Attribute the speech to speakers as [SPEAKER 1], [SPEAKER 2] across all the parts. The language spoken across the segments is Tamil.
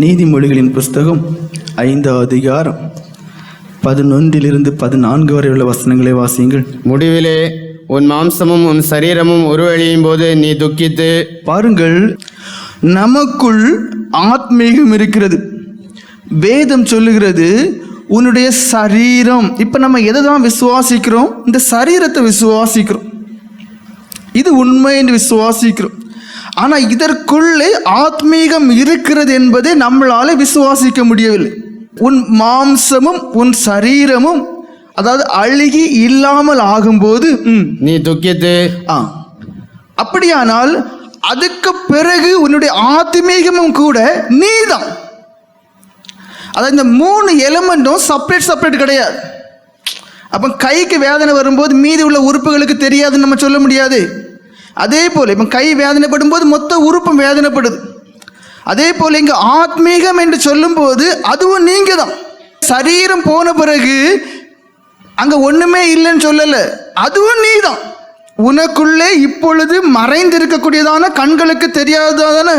[SPEAKER 1] நீதிமொழிகளின் புஸ்தகம் ஐந்தாவது அதிகாரம் பதினொன்றிலிருந்து பதினான்கு வரை உள்ள வசனங்களை வாசியுங்கள்.
[SPEAKER 2] முடிவிலே உன் மாம்சமும் உன் சரீரமும் உருவழியும் போது நீ துக்கித்து
[SPEAKER 1] பாருங்கள் நமக்குள் ஆத்மீகம் இருக்கிறது. வேதம் சொல்லுகிறது உன்னுடைய சரீரம் இப்ப நம்ம எதை தான் விசுவாசிக்கிறோம்? இந்த சரீரத்தை விசுவாசிக்கிறோம். இது உண்மை என்று விசுவாசிக்கிறோம். ஆனா இதற்குள்ளே ஆத்மீகம் இருக்கிறது என்பதை நம்மளால விசுவாசிக்க முடியவில்லை. உன் மாம்சமும் உன் சரீரமும் அதாவது அழுகி இல்லாமல் ஆகும்போது
[SPEAKER 2] நீ துக்கித்து.
[SPEAKER 1] ஆ. அப்படியானால் அதுக்கு பிறகு உன்னுடைய ஆத்மீகமும் கூட நீதான். அதாவது இந்த மூணு எலிமெண்ட்டும் செப்பரேட் செப்பரேட் கிடையாது. அப்போ கைக்கு வேதனை வரும்போது மீதி உள்ள உறுப்புகளுக்கு தெரியாதுன்னு நம்ம சொல்ல முடியாது. அதே போல் இப்போ கை வேதனைப்படும் போது மொத்த உறுப்பும் வேதனைப்படுது. அதே போல் இங்கே ஆத்மீகம் என்று சொல்லும்போது அதுவும் நீங்கள் தான் சரீரம் போன பிறகு அங்கே ஒன்றுமே இல்லைன்னு சொல்லலை. அதுவும் நீ தான் உனக்குள்ளே இப்பொழுது மறைந்திருக்கக்கூடியதான கண்களுக்கு தெரியாததான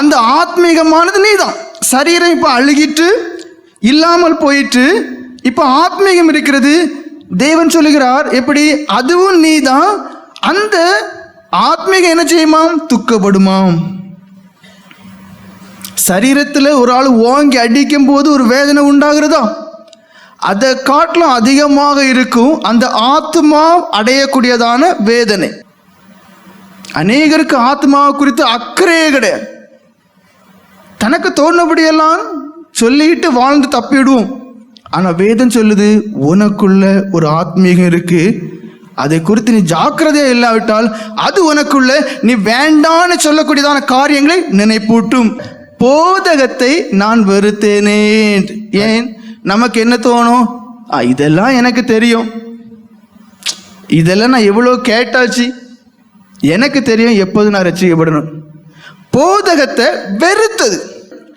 [SPEAKER 1] அந்த ஆத்மீகமானது நீ தான் சரீரம் இப்போ அழுகிட்டு இல்லாமல் போயிட்டு இப்போ ஆத்மீகம் இருக்கிறது. தேவன் சொல்லுகிறார் எப்படி? அதுவும் நீ தான் அந்த ஆத்மீகம் என்ன செய்யுமாம்? துக்கப்படுமாம். சரீரத்தில் ஒரு ஆள் ஓங்கி அடிக்கும் போது ஒரு வேதனை உண்டாகிறதா? அதை காட்டிலும் அதிகமாக இருக்கும் அந்த ஆத்மா அடையக்கூடியதான வேதனை. அநேகருக்கு ஆத்மா குறித்து அக்கறையே கிடையாது. தனக்கு தோணுபடியெல்லாம் சொல்லிட்டு வாழ்ந்து தப்பிடுவோம். ஆனால் வேதம் சொல்லுது உனக்குள்ள ஒரு ஆத்மீகம் இருக்குது அதை குறித்து நீ ஜாக்கிரதையா இல்லாவிட்டால் அது உனக்குள்ள நீ வேண்டான்னு சொல்லக்கூடியதான காரியங்களை நினைப்பூட்டும். போதகத்தை நான் வெறுத்தேனே ஏன்? நமக்கு என்ன தோணும்? இதெல்லாம் எனக்கு தெரியும். இதெல்லாம் நான் எவ்வளோ கேட்டாச்சு? எனக்கு தெரியும் எப்போது நான் ரசிக்கப்படணும். போதகத்தை வெறுத்தது.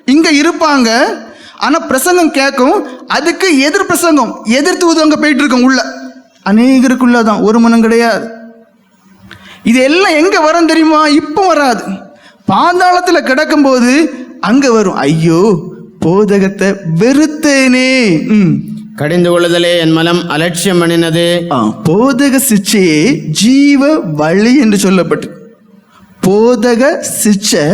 [SPEAKER 1] இங்கே இருப்பாங்க. ஆனால் பிரசங்கம் கேட்கும் அதுக்கு எதிர் பிரசங்கம் எதிர்த்து ஊதுவங்க போயிட்டு இருக்கோம் உள்ள. அநேகருக்குள்ள தான் ஒரு மனம் கிடையாது. இது எல்லாம் எங்க வரும் தெரியுமா? இப்போ வராது. பாதாளத்துல கிடக்கும்போது அங்க வரும். ஐயோ போதகத்தை வெறுத்தேனே. ம்.
[SPEAKER 2] கடிந்து கொள்ளுதலே என் மனம் அலட்சியம் பண்ணினது
[SPEAKER 1] போதக சிச்சையே ஜீவ வழி என்று சொல்லப்பட்டு. போதக சிச்சை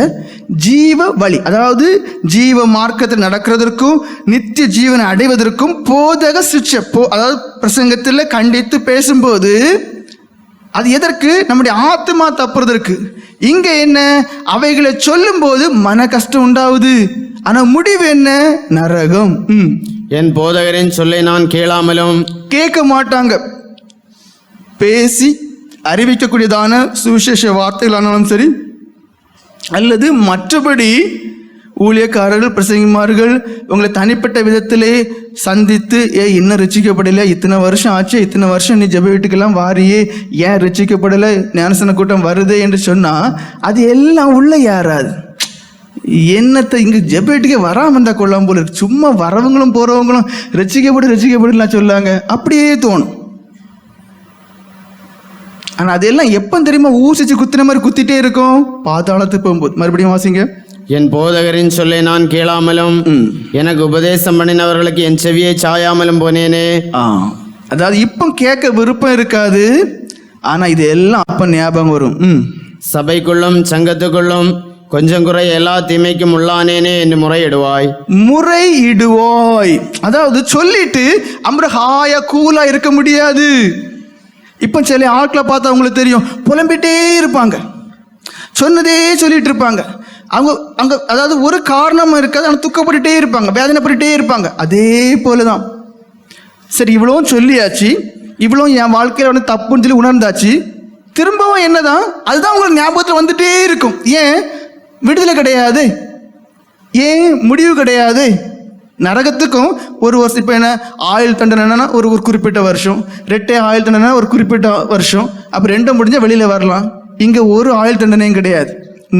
[SPEAKER 1] ஜீவ வழி அதாவது ஜீவ மார்க்கத்தில் நடக்கிறதற்கும் நித்திய ஜீவனை அடைவதற்கும் போதக சிச்சை போ அதாவது பிரசங்கத்தில் கண்டித்து பேசும்போது அது எதற்கு? நம்முடைய ஆத்மா தப்புறதற்கு. இங்க என்ன? அவைகளை சொல்லும்போது மன கஷ்டம் உண்டாகுது ஆனா முடிவு என்ன? நரகம். ம்.
[SPEAKER 2] என் போதகரின் சொல்லை நான் கேளாமலும்.
[SPEAKER 1] கேட்க மாட்டாங்க. பேசி அறிவிக்கக்கூடியதான சுவிசேஷ வார்த்தைகளானாலும் சரி அல்லது மற்றபடி ஊழியக்காரர்கள் பிரசங்கிமார்கள் உங்களை தனிப்பட்ட விதத்திலே சந்தித்து ஏ இன்னும் ரசிக்கப்படலை? இத்தனை வருஷம் ஆச்சு இத்தனை வருஷம் நீ ஜெப வீட்டுக்கெல்லாம் வாரியே ஏன் ரசிக்கப்படலை? ஞானசன கூட்டம் வருதே என்று சொன்னால் அது எல்லாம் உள்ள யாராது என்னத்தை இங்கே ஜெப வீட்டுக்கே வராமல் இருந்தால் கொள்ளாம போல சும்மா வரவங்களும் போகிறவங்களும் ரசிக்கப்படு ரசிக்கப்படலாம் சொல்லாங்க. அப்படியே தோணும். ஆனால் அதெல்லாம் எப்போ தெரியுமா ஊசிச்சு குத்துன மாதிரி குத்திட்டே இருக்கும்? பாதாளத்துக்கு போகும்போது. மறுபடியும் வாசிங்க.
[SPEAKER 2] என் போதகரின் சொல்லை நான் கேளாமலும். எனக்கு உபதேசம் பண்ணினவர்களுக்கு என் செவியை சாயாமலும் போனேனே.
[SPEAKER 1] அதாவது இப்போ கேட்க விருப்பம் இருக்காது ஆனால் இது எல்லாம் அப்போ ஞாபகம் வரும்.
[SPEAKER 2] சபைக்குள்ளும் சங்கத்துக்குள்ளும் கொஞ்சம் குறை எல்லா தீமைக்கும் உள்ளானேனே என்று முறையிடுவாய்.
[SPEAKER 1] முறையிடுவாய். அதாவது சொல்லிட்டு அம்பர ஹாயா கூலா இருக்க முடியாது. இப்போ சில ஆட்களை பார்த்தா அவங்களுக்கு தெரியும். புலம்பிட்டே இருப்பாங்க. சொன்னதே சொல்லிட்டு இருப்பாங்க. அவங்க அங்கே அதாவது ஒரு காரணம் இருக்காது ஆனால் துக்கப்பட்டுட்டே இருப்பாங்க. வேதனைப்பட்டுட்டே இருப்பாங்க. அதே போல தான் சரி இவ்வளவும் சொல்லியாச்சு. இவ்வளோ என் வாழ்க்கையில் வந்து தப்புன்னு சொல்லி உணர்ந்தாச்சு. திரும்பவும் என்னதான்? அதுதான் உங்களுக்கு ஞாபகத்தில் வந்துட்டே இருக்கும். ஏன்? விடுதலை கிடையாது. ஏன்? முடிவு கிடையாது. நரகத்துக்கும் ஒரு வருஷம் இப்போ என்ன ஆயுள் தண்டனைனா ஒரு ஒரு குறிப்பிட்ட வருஷம். ரெட்டை ஆயுள் தண்டனை ஒரு குறிப்பிட்ட வருஷம். அப்போ ரெண்டும் முடிஞ்சால் வெளியில் வரலாம். இங்கே ஒரு ஆயுள் தண்டனையும் கிடையாது.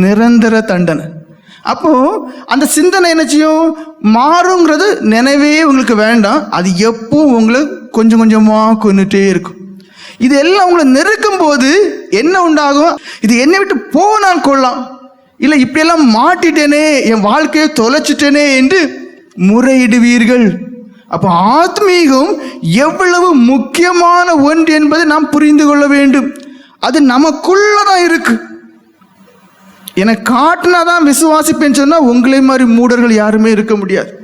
[SPEAKER 1] நிரந்தர தண்டனை. அப்போ அந்த சிந்தனை என்ன செய்யும்? மாறுங்கிறது நினைவே உங்களுக்கு வேண்டாம். அது எப்பவும் உங்களை கொஞ்சம் கொஞ்சமாக கொண்டுட்டே இருக்கும். இது எல்லாம் உங்களை நெருக்கும் போது என்ன உண்டாகும்? இது என்னை விட்டு போனால் கொள்ளலாம் இல்லை இப்படியெல்லாம் மாட்டிட்டேனே என் வாழ்க்கையை தொலைச்சிட்டேனே என்று முறையிடுவீர்கள். அப்போ ஆத்மீகம் எவ்வளவு முக்கியமான ஒன்று என்பதை நாம் புரிந்து கொள்ள வேண்டும். அது நமக்குள்ளதான் இருக்கு. எனக்கு காட்டினா தான் விசுவாசிப்பேன்னு சொன்னால் உங்களை மாதிரி மூடர்கள் யாருமே இருக்க முடியாது.